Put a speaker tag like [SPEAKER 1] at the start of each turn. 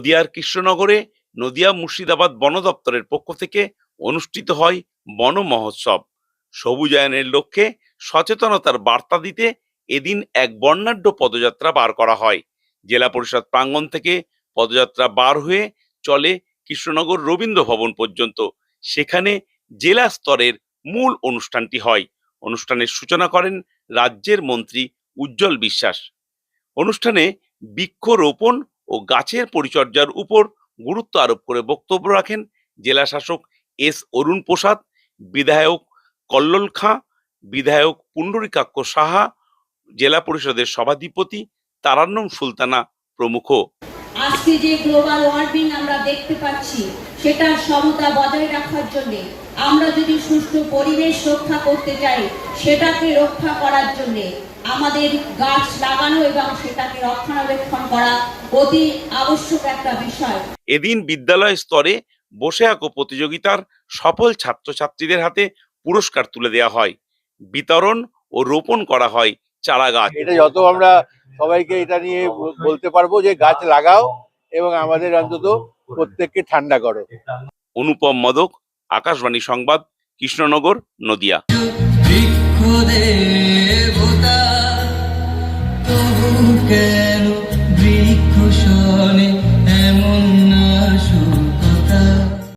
[SPEAKER 1] নদিয়ার কৃষ্ণনগরে নদিয়া মুর্শিদাবাদ বন দপ্তরের পক্ষ থেকে অনুষ্ঠিত হয় বন মহোৎসব। সবুজায়নের লক্ষ্যে সচেতনতার বার্তা দিতে এদিন এক বর্ণাঢ্য পদযাত্রা বার করা হয়। জেলা পরিষদ প্রাঙ্গণ থেকে পদযাত্রা বার হয়ে চলে কৃষ্ণনগর রবীন্দ্র ভবন পর্যন্ত। সেখানে জেলা স্তরের মূল অনুষ্ঠানটি হয়। অনুষ্ঠানের সূচনা করেন রাজ্যের মন্ত্রী উজ্জ্বল বিশ্বাস। অনুষ্ঠানে বৃক্ষরোপণ ও গাছের পরিচর্যার উপর গুরুত্ব আরোপ করে বক্তব্য রাখেন জেলা শাসক এস অরুণ প্রসাদ, বিধায়ক কল্লোল খাঁ, বিধায়ক পুণ্ডরিকাক্ষ সাহা, জেলা পরিষদের সভাধিপতি তারান্নম সুলতানা প্রমুখ।
[SPEAKER 2] আজকে যে গ্লোবাল ওয়ার্মিং আমরা দেখতে পাচ্ছি সেটা সমতা বজায় রাখার জন্য আমরা যদি সুষ্ঠু পরিবেশ রক্ষা করতে চাই সেটাকে রক্ষা করার জন্য আমাদের গাছ লাগানো এবং সেটাকে রক্ষণাবেক্ষণ করা অতি আবশ্যক একটা বিষয়।
[SPEAKER 1] এদিন বিদ্যালয় স্তরে বসে আঁকো প্রতিযোগিতার সফল ছাত্রছাত্রীদের হাতে পুরস্কার তুলে দেওয়া হয়। বিতরণ ও রোপণ করা হয় চারা গাছ।
[SPEAKER 3] এটা যত আমরা সবাইকে এটা নিয়ে বলতে পারব যে গাছ লাগাও এবং আমাদের অন্তত প্রত্যেককে ঠান্ডা করো।
[SPEAKER 1] অনুপম মদক আকাশবাণী সংবাদ কৃষ্ণনগর নদিয়া।